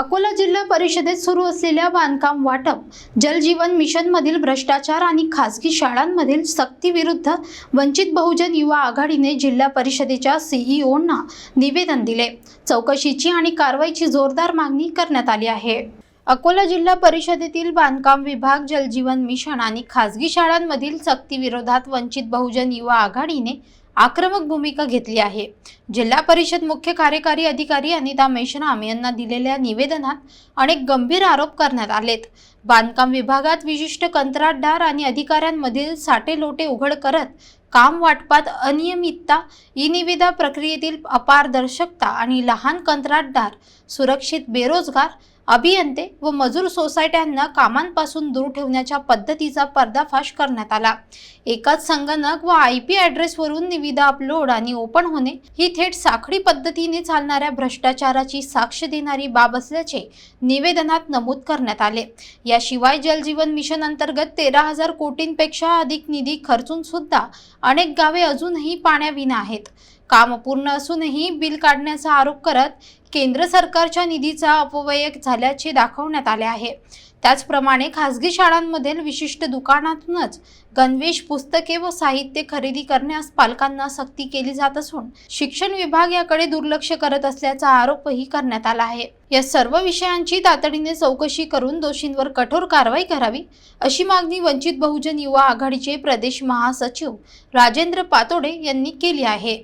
अकोला जिल्हा परिषदेत सुरू असलेल्या बांधकाम वाटप जलजीवन मिशनमधील भ्रष्टाचार आणि खासगी शाळांमधील सक्तीविरुद्ध वंचित बहुजन युवा आघाडीने जिल्हा परिषदेच्या सीईओंना निवेदन दिले. चौकशीची आणि कारवाईची जोरदार मागणी करण्यात आली आहे. अकोला जिल्हा परिषदेतील बांधकाम विभाग जलजीवन मिशन आणि खासगी शाळांमधील सक्तीविरोधात वंचित बहुजन युवा आघाडीने आक्रमक भूमिका घेतली आहे. जिल्हा परिषद मुख्य कार्यकारी अधिकारी अनिता मेश्राम यांना दिलेल्या निवेदनात अनेक गंभीर आरोप करण्यात आलेत. बांधकाम विभागात विशिष्ट कंत्राटदार आणि अधिकाऱ्यांमधील साटेलोटे उघड करत काम वाटपात अनियमितता ई निविदा प्रक्रियेतील अपारदर्शकता आणि लहान कंत्राटदार सुरक्षित बेरोजगार अभियंते व मजूर सोसायट्यांना कामांपासून दूर ठेवण्याच्या पद्धतीचा पर्दाफाश करण्यात आला. एकाच संगणक व आय पी ॲड्रेसवरून निविदा अपलोड आणि ओपन होणे ही थेट साखळी पद्धतीने चालणाऱ्या भ्रष्टाचाराची साक्ष देणारी बाब असल्याचे निवेदनात नमूद करण्यात आले. याशिवाय जलजीवन मिशन अंतर्गत तेरा हजार कोटींपेक्षा अधिक निधी खर्चून सुद्धा अनेक गावे अजूनही पाण्याविना आहेत. काम पूर्ण असूनही बिल काढण्याचा आरोप करत केंद्र सरकारच्या निधीचा अपव्यय झाल्याचे दाखवण्यात आले आहे. त्याचप्रमाणे खासगी शाळांमधील विशिष्ट दुकानातूनच गणवेश पुस्तके व साहित्य खरेदी करण्यास पालकांना सक्ती केली जात असून शिक्षण विभाग याकडे दुर्लक्ष करत असल्याचा आरोपही करण्यात आला आहे. या सर्व विषयांची तातडीने चौकशी करून दोषींवर कठोर कारवाई करावी अशी मागणी वंचित बहुजन युवा आघाडीचे प्रदेश महासचिव राजेंद्र पातोडे यांनी केली आहे.